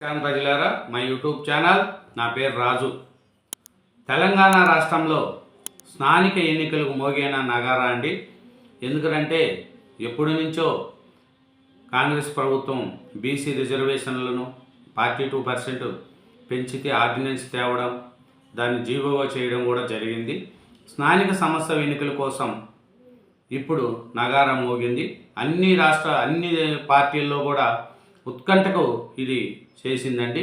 నమస్కారం ప్రజలారా. మా యూట్యూబ్ ఛానల్ నా పేరు రాజు. తెలంగాణ రాష్ట్రంలో స్థానిక ఎన్నికలకు మోగిన నగారా అండి ఎందుకంటే ఎప్పటి నుంచో కాంగ్రెస్ ప్రభుత్వం బీసీ రిజర్వేషన్లను ఫార్టీ టూ పర్సెంట్ పెంచితే ఆర్డినెన్స్ తేవడం దాన్ని జీవోగా చేయడం కూడా జరిగింది. స్థానిక సంస్థ ఎన్నికల కోసం ఇప్పుడు నగారం మోగింది. అన్ని రాష్ట్ర అన్ని పార్టీల్లో కూడా ఉత్కంఠకు ఇది చేసిందండి.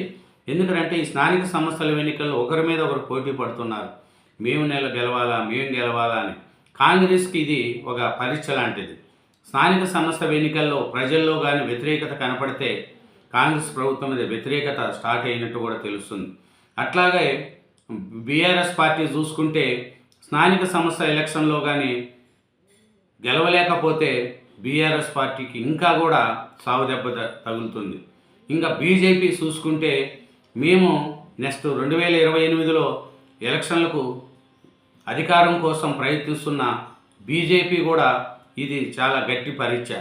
ఎందుకంటే ఈ స్థానిక సంస్థల ఎన్నికల్లో ఒకరి మీద ఒకరు పోటీ పడుతున్నారు. మేము నెల గెలవాలా మేము గెలవాలా అని. కాంగ్రెస్కి ఇది ఒక పరీక్ష లాంటిది. స్థానిక సంస్థ ఎన్నికల్లో ప్రజల్లో కానీ వ్యతిరేకత కనపడితే కాంగ్రెస్ ప్రభుత్వం మీద వ్యతిరేకత స్టార్ట్ అయినట్టు కూడా తెలుస్తుంది. అట్లాగే బీఆర్ఎస్ పార్టీ చూసుకుంటే స్థానిక సంస్థ ఎలక్షన్లో కానీ గెలవలేకపోతే బీఆర్ఎస్ పార్టీకి ఇంకా కూడా సావుదెబ్బ తగులుతుంది. ఇంకా బీజేపీ చూసుకుంటే మేము నెక్స్ట్ రెండు వేల ఇరవై ఎనిమిదిలో ఎలక్షన్లకు అధికారం కోసం ప్రయత్నిస్తున్న బీజేపీ కూడా ఇది చాలా గట్టి పరీక్ష.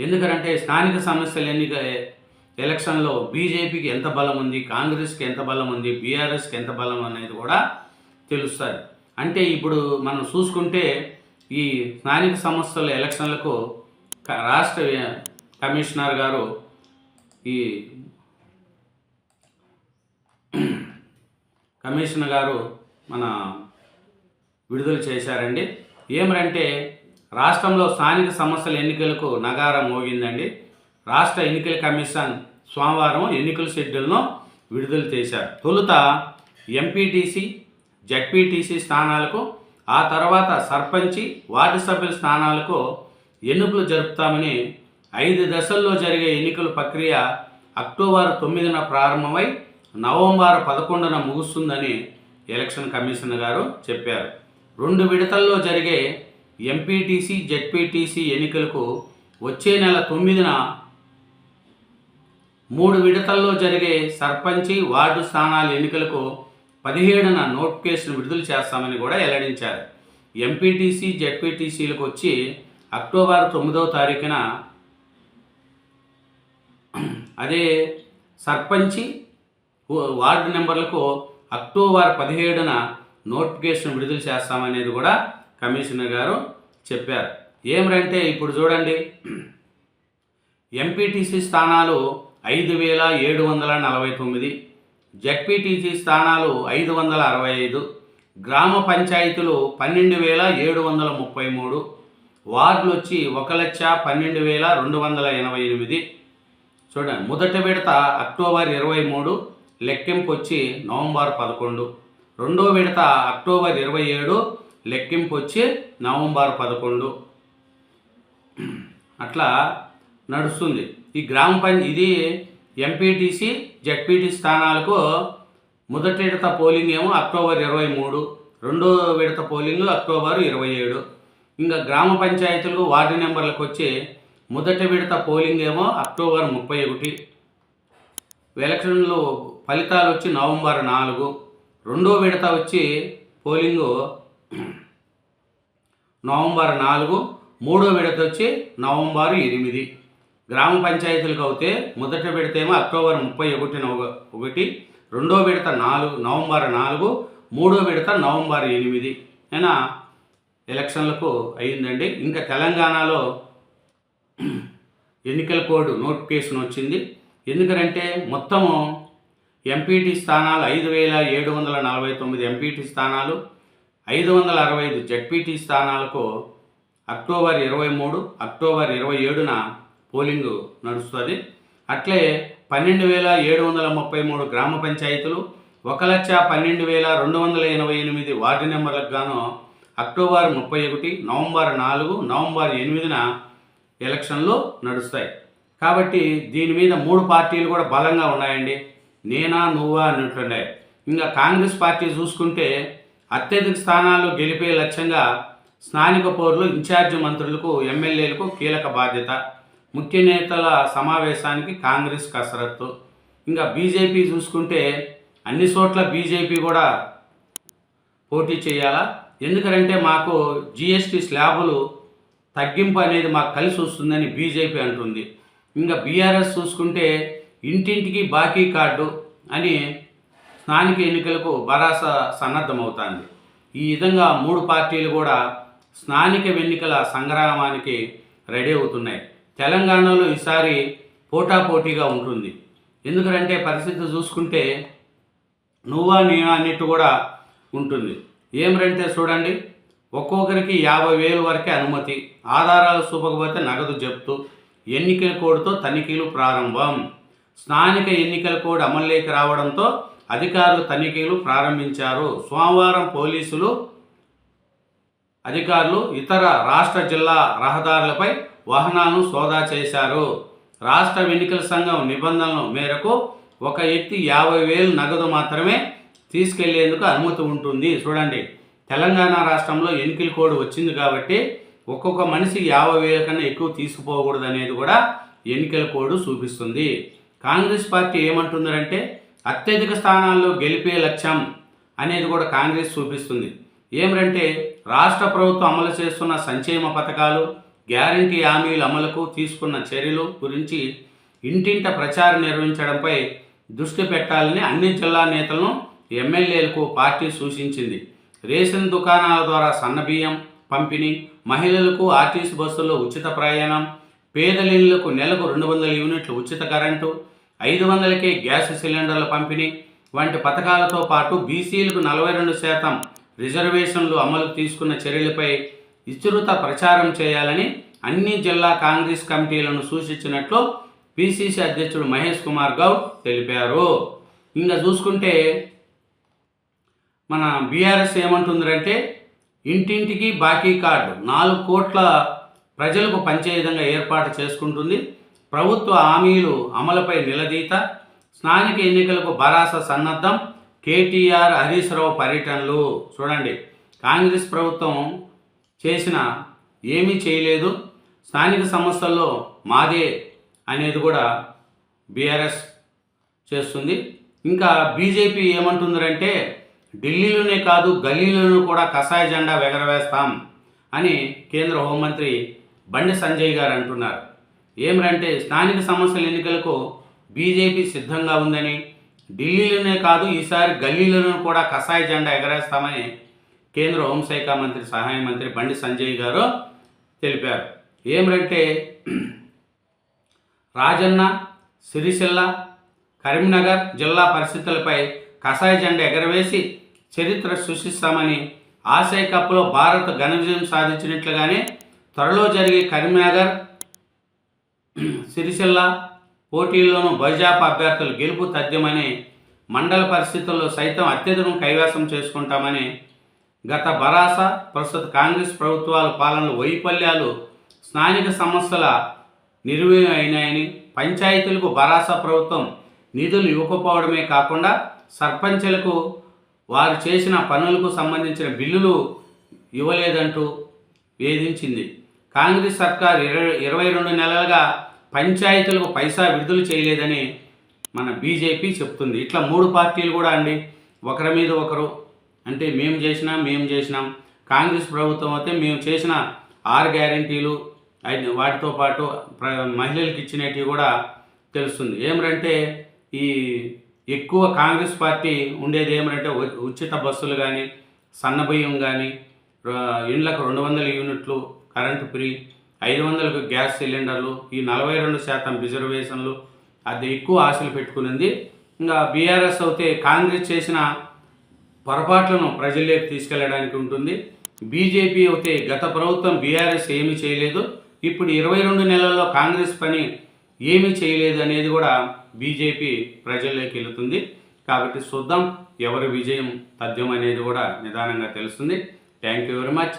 ఎందుకంటే స్థానిక సమస్యలు ఎన్నిక ఎలక్షన్లో బీజేపీకి ఎంత బలం ఉంది కాంగ్రెస్కి ఎంత బలం ఉంది బీఆర్ఎస్కి ఎంత బలం అనేది కూడా తెలుస్తుంది. అంటే ఇప్పుడు మనం చూసుకుంటే ఈ స్థానిక సంస్థల ఎలక్షన్లకు రాష్ట్ర కమిషనర్ గారు ఈ కమిషనర్ గారు మన విడుదల చేశారండి. ఏమిటంటే రాష్ట్రంలో స్థానిక సంస్థల ఎన్నికలకు నగారం మోగిందండి. రాష్ట్ర ఎన్నికల కమిషన్ సోమవారం ఎన్నికల షెడ్యూల్ను విడుదల చేశారు. తొలుత ఎంపీటీసీ జడ్పీటీసీ స్థానాలకు ఆ తర్వాత సర్పంచి వార్డు సభ్యుల స్థానాలకు ఎన్నికలు జరుపుతామని ఐదు దశల్లో జరిగే ఎన్నికల ప్రక్రియ అక్టోబర్ తొమ్మిదిన ప్రారంభమై నవంబర్ పదకొండున ముగుస్తుందని ఎలక్షన్ కమిషన్ గారు చెప్పారు. రెండు విడతల్లో జరిగే ఎంపీటీసీ జెడ్పీటీసీ ఎన్నికలకు వచ్చే నెల తొమ్మిదిన మూడు విడతల్లో జరిగే సర్పంచి వార్డు స్థానాల ఎన్నికలకు పదిహేడున నోటిఫికేషన్ విడుదల చేస్తామని కూడా వెల్లడించారు. ఎంపీటీసీ జెడ్పీటీసీలకు వచ్చి అక్టోబర్ తొమ్మిదవ తారీఖున అదే సర్పంచి వార్డు నెంబర్లకు అక్టోబర్ పదిహేడున నోటిఫికేషన్ విడుదల చేస్తామనేది కూడా కమిషనర్ గారు చెప్పారు. ఏమిటంటే ఇప్పుడు చూడండి. ఎంపీటీసీ స్థానాలు ఐదు వేల ఏడు వందల నలభై తొమ్మిది జడ్పీటీసీ స్థానాలు ఐదు వందల అరవై ఐదు గ్రామ పంచాయతీలు పన్నెండు వేల ఏడు వందల ముప్పై మూడు వార్డులు వచ్చి ఒక లక్ష పన్నెండు వేల రెండు వందల ఎనభై ఎనిమిది. చూడండి మొదటి విడత అక్టోబర్ ఇరవై మూడు లెక్కింపు వచ్చి నవంబర్ పదకొండు. రెండో విడత అక్టోబర్ ఇరవై ఏడు లెక్కింపు వచ్చి నవంబర్ పదకొండు. అట్లా నడుస్తుంది. ఈ గ్రామ పంచ ఇది ఎంపీటీసీ జడ్పీటీ స్థానాలకు మొదటి విడత పోలింగ్ ఏమో అక్టోబర్ ఇరవై మూడు రెండో విడత పోలింగ్ అక్టోబర్ ఇరవై ఏడు. ఇంకా గ్రామ పంచాయతీలకు వార్డు నెంబర్లకు వచ్చి మొదటి విడత పోలింగ్ ఏమో అక్టోబర్ ముప్పై ఒకటి. ఎలక్షన్లు ఫలితాలు వచ్చి నవంబర్ నాలుగు. రెండో విడత వచ్చి పోలింగు నవంబర్ నాలుగు. మూడో విడత వచ్చి నవంబర్ ఎనిమిది. గ్రామ పంచాయతీలకు అయితే మొదటి విడత ఏమో అక్టోబర్ ముప్పై ఒకటి ఒకటి. రెండో విడత నాలుగు నవంబర్ నాలుగు. మూడో విడత నవంబర్ ఎనిమిది. అయినా ఎలక్షన్లకు అయిందండి ఇంకా తెలంగాణలో ఎన్నికల కోడ్ నోటిఫికేషన్ వచ్చింది. ఎందుకంటే మొత్తము ఎంపీటీ స్థానాలు ఐదు వేల ఏడు వందల నలభై తొమ్మిది ఎంపీటీ స్థానాలు ఐదు వందల అరవై ఐదు జడ్పీటీ స్థానాలకు అక్టోబర్ ఇరవై మూడు అక్టోబర్ ఇరవై ఏడున పోలింగ్ నడుస్తుంది. అట్లే పన్నెండు వేల ఏడు వందల ముప్పై మూడు గ్రామ పంచాయతీలు ఒక లక్ష పన్నెండు వేల రెండు వందల ఎనభై ఎనిమిది వార్డు నెంబర్లకు గాను అక్టోబర్ ముప్పై ఒకటి నవంబర్ నాలుగు నవంబర్ ఎనిమిదిన ఎలక్షన్లు నడుస్తాయి. కాబట్టి దీని మీద మూడు పార్టీలు కూడా బలంగా ఉన్నాయండి. నేనా నువ్వా అన్నట్టుండే ఇంకా కాంగ్రెస్ పార్టీ చూసుకుంటే అత్యధిక స్థానాలు గెలిపే లక్ష్యంగా స్థానిక పౌరులు ఇన్ఛార్జ్ మంత్రులకు ఎమ్మెల్యేలకు కీలక బాధ్యత. ముఖ్య నేతల సమావేశానికి కాంగ్రెస్ కసరత్తు. ఇంకా బీజేపీ చూసుకుంటే అన్ని చోట్ల బీజేపీ కూడా పోటీ చేయాలా? ఎందుకంటే మాకు జిఎస్టీ స్లాబులు తగ్గింపు అనేది మాకు కలిసి వస్తుందని బీజేపీ అంటుంది. ఇంకా బీఆర్ఎస్ చూసుకుంటే ఇంటింటికి బాకీ కార్డు అని స్థానిక ఎన్నికలకు భరాస సన్నద్ధమవుతోంది. ఈ విధంగా మూడు పార్టీలు కూడా స్థానిక ఎన్నికల సంగ్రామానికి రెడీ అవుతున్నాయి. తెలంగాణలో ఈసారి పోటాపోటీగా ఉంటుంది. ఎందుకంటే పరిస్థితి చూసుకుంటే నువ్వా నేను అన్నట్టు కూడా ఉంటుంది. ఏమిటంటే చూడండి? ఒక్కొక్కరికి యాభై వేలు వరకే అనుమతి. ఆధారాలు చూపకపోతే నగదు జప్తు. ఎన్నికల కోడ్తో తనిఖీలు ప్రారంభం. స్థానిక ఎన్నికల కోడ్ అమల్లోకి రావడంతో అధికారులు తనిఖీలు ప్రారంభించారు. సోమవారం పోలీసులు అధికారులు ఇతర రాష్ట్ర జిల్లా రహదారులపై వాహనాలను సోదా చేశారు. రాష్ట్ర ఎన్నికల సంఘం నిబంధనల మేరకు ఒక వ్యక్తి యాభై వేలు నగదు మాత్రమే తీసుకెళ్ళేందుకు అనుమతి ఉంటుంది. చూడండి తెలంగాణ రాష్ట్రంలో ఎన్నికల కోడ్ వచ్చింది కాబట్టి ఒక్కొక్క మనిషి యాభై వేల కన్నా ఎక్కువ తీసుకుపోకూడదు అనేది కూడా ఎన్నికల కోడ్ చూపిస్తుంది. కాంగ్రెస్ పార్టీ ఏమంటుందంటే అత్యధిక స్థానాల్లో గెలిపే లక్ష్యం అనేది కూడా కాంగ్రెస్ చూపిస్తుంది. ఏమిటంటే రాష్ట్ర ప్రభుత్వం అమలు చేస్తున్న సంక్షేమ పథకాలు గ్యారంటీ హామీల అమలుకు తీసుకున్న చర్యలు గురించి ఇంటింట ప్రచారం నిర్వహించడంపై దృష్టి పెట్టాలని అన్ని జిల్లా నేతలను ఎమ్మెల్యేలకు పార్టీ సూచించింది. రేషన్ దుకాణాల ద్వారా సన్నబియ్యం పంపిణీ మహిళలకు ఆర్టీసీ బస్సుల్లో ఉచిత ప్రయాణం పేదలిళ్ళకు నెలకు రెండు వందల యూనిట్లు ఉచిత కరెంటు ఐదు వందలకే గ్యాస్ సిలిండర్ల పంపిణీ వంటి పథకాలతో పాటు బీసీలకు నలభై రెండు శాతం రిజర్వేషన్లు అమలు తీసుకున్న చర్యలపై విస్తృత ప్రచారం చేయాలని అన్ని జిల్లా కాంగ్రెస్ కమిటీలను సూచించినట్లు పిసిసి అధ్యక్షుడు మహేష్ కుమార్ గౌడ్ తెలిపారు. ఇంకా చూసుకుంటే మన బీఆర్ఎస్ ఏమంటుందంటే ఇంటింటికి బాకీ కార్డు నాలుగు కోట్ల ప్రజలకు పంచే విధంగా ఏర్పాటు చేసుకుంటుంది. ప్రభుత్వ హామీలు అమలుపై నిలదీత స్థానిక ఎన్నికలకు భరాస సన్నద్ధం కేటీఆర్ హరీష్ రావు పర్యటనలు. చూడండి కాంగ్రెస్ ప్రభుత్వం చేసిన ఏమీ చేయలేదు. స్థానిక సంస్థల్లో మాదే అనేది కూడా బీఆర్ఎస్ చేస్తుంది. ఇంకా బీజేపీ ఏమంటుందంటే ఢిల్లీలోనే కాదు గల్లీలోనూ కూడా కషాయ జెండా ఎగరవేస్తాం అని కేంద్ర హోంమంత్రి బండి సంజయ్ గారు అంటున్నారు. ఏమిటంటే స్థానిక సమస్యల ఎన్నికలకు బీజేపీ సిద్ధంగా ఉందని ఢిల్లీలోనే కాదు ఈసారి గల్లీలోనూ కూడా కషాయ జెండా ఎగరేస్తామని కేంద్ర హోంశాఖ మంత్రి సహాయ మంత్రి బండి సంజయ్ గారు తెలిపారు. ఏమిటంటే రాజన్న సిరిసిల్ల కరీంనగర్ జిల్లా పరిస్థితులపై కషాయ జెండా ఎగరవేసి చరిత్ర సృష్టిస్తామని ఆసియా కప్లో భారత్ ఘన విజయం సాధించినట్లుగానే త్వరలో జరిగే కరీంనగర్ సిరిసిల్ల పోటీల్లోనూ బైజాప్ అభ్యర్థులు గెలుపు తథ్యమని మండల పరిస్థితుల్లో సైతం అత్యధికం కైవసం చేసుకుంటామని గత బరాస ప్రస్తుత కాంగ్రెస్ ప్రభుత్వాల పాలన వైఫల్యాలు స్థానిక సమస్యల నిర్వీర్యం అయినాయని పంచాయతీలకు భరాస ప్రభుత్వం నిధులు ఇవ్వకపోవడమే కాకుండా సర్పంచులకు వారు చేసిన పనులకు సంబంధించిన బిల్లులు ఇవ్వలేదంటూ వేధించింది. కాంగ్రెస్ సర్కార్ ఇరవై ఇరవై రెండు నెలలుగా పంచాయతీలకు పైసా విడుదల చేయలేదని మన బీజేపీ చెప్తుంది. ఇట్లా మూడు పార్టీలు కూడా అండి. ఒకరి మీద ఒకరు అంటే మేము చేసినాం మేము చేసినాం. కాంగ్రెస్ ప్రభుత్వం అయితే మేము చేసిన ఆరు గ్యారంటీలు అయి- వాటితో పాటు ప్ర మహిళలకు ఇచ్చినవి కూడా తెలుస్తుంది. ఏమిటంటే ఈ ఎక్కువ కాంగ్రెస్ పార్టీ ఉండేది ఏమనంటే ఉచిత బస్సులు కానీ సన్నబియ్యం కానీ ఇండ్లకు రెండు వందల యూనిట్లు కరెంటు ఫ్రీ ఐదు వందలకు గ్యాస్ సిలిండర్లు ఈ నలభై రెండు శాతం రిజర్వేషన్లు అది ఎక్కువ ఆశలు పెట్టుకునింది. ఇంకా బీఆర్ఎస్ అయితే కాంగ్రెస్ చేసిన పొరపాట్లను ప్రజల్లోకి తీసుకెళ్ళడానికి ఉంటుంది. బీజేపీ అయితే గత ప్రభుత్వం బీఆర్ఎస్ ఏమీ చేయలేదు. ఇప్పుడు ఇరవై రెండు నెలల్లో కాంగ్రెస్ పని ఏమీ చేయలేదు అనేది కూడా బీజేపీ ప్రజల్లోకి వెళుతుంది. కాబట్టి చూద్దాం ఎవరి విజయం తథ్యం అనేది కూడా నిదానంగా తెలుస్తుంది. థ్యాంక్ యూ వెరీ మచ్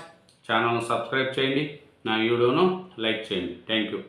ఛానల్ను సబ్స్క్రైబ్ చేయండి. నా వీడియోను లైక్ చేయండి. Thank you